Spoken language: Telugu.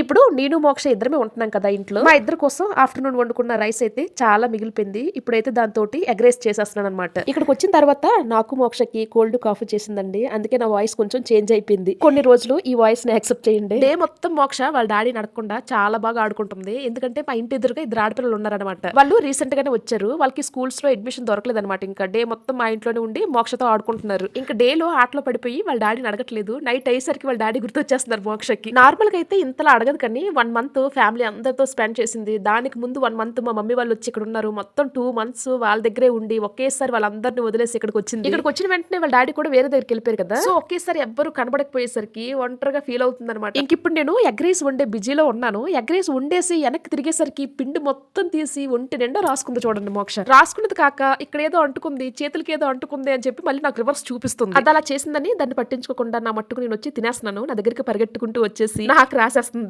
ఇప్పుడు నేను మోక్ష ఇద్దరమే ఉంటున్నాం కదా ఇంట్లో. మా ఇద్దరు కోసం ఆఫ్టర్నూన్ వండుకున్న రైస్ అయితే చాలా మిగిలిపోయింది. ఇప్పుడైతే దాంతో ఎగ్రేస్ చేసేస్తున్నాను అనమాట ఇక్కడికి వచ్చిన తర్వాత నాకు మోక్షకి కోల్డ్ కాఫీ చేసిందండి. అందుకే నా వాయిస్ కొంచెం చేంజ్ అయిపోయింది. కొన్ని రోజులు ఈ వాయిస్ని యాక్సెప్ట్ చేయండి. డే మొత్తం మోక్ష వాళ్ళ డాడీ నడకుండా చాలా బాగా ఆడుకుంటుంది. ఎందుకంటే మా ఇంటి ఎదురుగా ఇద్దరు ఆడపిల్లలు ఉన్నారనమాట వాళ్ళు రీసెంట్ గానే వచ్చారు. వాళ్ళకి స్కూల్స్లో అడ్మిషన్ దొరకలేదు అనమాట ఇంకా. డే మొత్తం మా ఇంట్లోనే ఉండి మోక్షతో ఆడుకుంటున్నారు. ఇంకా డే లో ఆటలో పడిపోయి వాళ్ళ డాడీని అడగట్లేదు. నైట్ అయ్యేసరికి వాళ్ళ డాడీ గుర్తొచ్చేస్తున్నారు మోక్షకి. నార్మల్గా అయితే ఇంతలా అడగదు కానీ వన్ మంత్ ఫ్యామిలీ అందరితో స్పెండ్ చేసింది. దానికి ముందు వన్ మంత్ మా మమ్మీ వాళ్ళు వచ్చి ఇక్కడ ఉన్నారు మొత్తం టూ మంత్స్ వాళ్ళ దగ్గరే ఉండి ఒకేసారి వాళ్ళందరిని వదిలేసి ఇక్కడికి వచ్చింది. ఇక్కడికి వచ్చిన వెంటనే వాళ్ళ డాడీ కూడా వేరే దగ్గరికి వెళ్ళిపోయారు కదా? సో ఒకేసారి ఎవ్వరు కనబడకపోయేసరికి ఒంటరిగా ఫీల్ అవుతుంది అనమాట ఇంక ఇప్పుడు నేను ఎగ్ రైస్ వండే బిజీలో ఉన్నాను. ఎగ్ రైస్ వండేసి వెనక్కి తిరిగేసరికి పిండి మొత్తం తీసి ఒంటి నిండా రాసుకుంది చూడండి మోక్ష. రాసుకున్నది కాక ఇక్కడ ఏదో అంటుకుంది చేతులకి ఏదో అంటుకుంది అని చెప్పి మళ్ళీ నాకు రివర్స్ చూపిస్తుంది. అది అలా చేసిందని దాన్ని పట్టించుకోకుండా నా మట్టుకు నేను వచ్చి తినేస్తున్నాను. నా దగ్గరికి పరిగెట్టుకుంటూ వచ్చేసి నాకు రాసేస్తుంది.